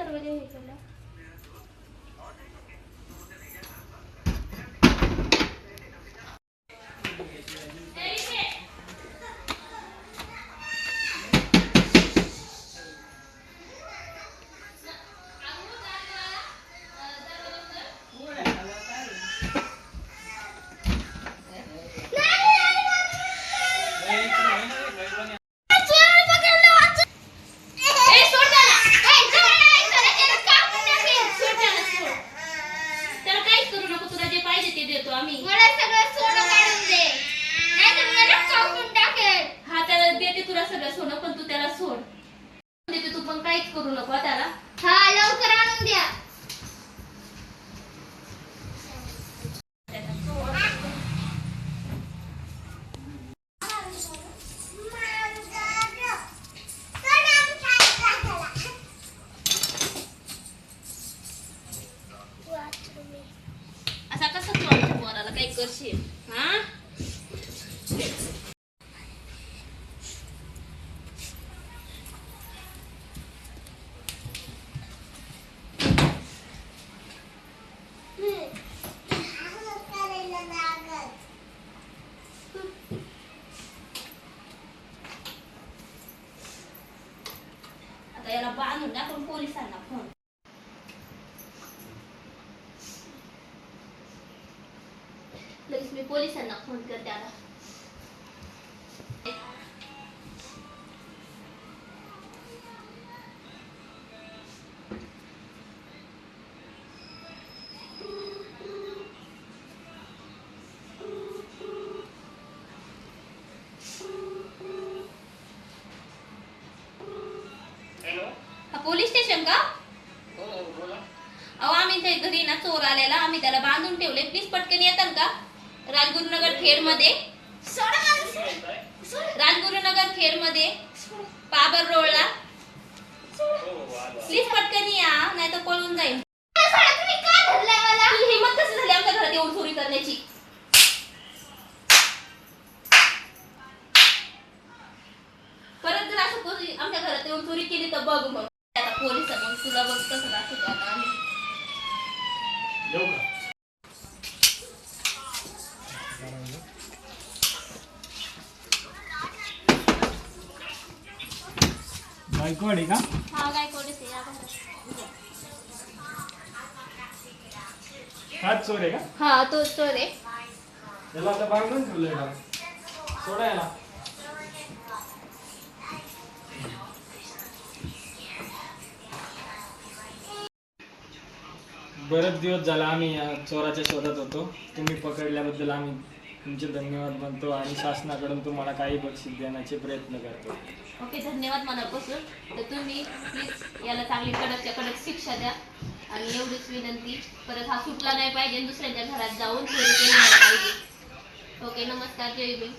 അറുപത് കഴിച്ചല്ലോ काही करू नको तुला जे पाहिजे ते देतो आम्ही. मला सगळं सोनं काढून दे. नाहीतर मला कापून टाकेल. हा त्याला देते तुला सगळं आमच्या पोराला काही करशील हा आता याला बांधून द्या पण पोलिसांना फोन लगेच मी पोलिसांना फोन करते आता. हॅलो. पोलीस स्टेशन का? हो हो बोला. अहो आम्ही घरी ना चोर आलेला. आम्ही त्याला बांधून ठेवले. प्लीज पटकन येतात का? राजगुरुनगर खेडमध्ये राजगुरुनगर खेडमध्ये पाबर रोडला. प्लीज पटकन या नाही तर पळून जाईल. हिंमत कसं झाली आमच्या घरात येऊन चोरी करण्याची? परत जर असं आमच्या घरात येऊन चोरी केली तर बघ मग. आता पोलीस मग तुला बघ कसं दाखवतो आता आम्ही येऊ का गायकवाडी का? हा काय पोलीस आहे या घरात. हाच चोर आहे का? हा तो चोर आहे. त्याला आता बांधून ठेवलंय का? सोडायला बरेच दिवस झाला आम्ही या चोराच्या शोधात होतो. तुम्ही पकडल्याबद्दल आम्ही तुमचे धन्यवाद म्हणतो आणि शासनाकडून तुम्हाला काही बक्षीस देण्याचे प्रयत्न करतो. ओके धन्यवाद मनापासून. तर तुम्ही प्लीज याला चांगली कडकच्या कडक शिक्षा द्या. आणि एवढीच विनंती परत हा सुटला नाही पाहिजे दुसऱ्यांच्या घरात जाऊन पाहिजे. ओके नमस्कार जय भीम.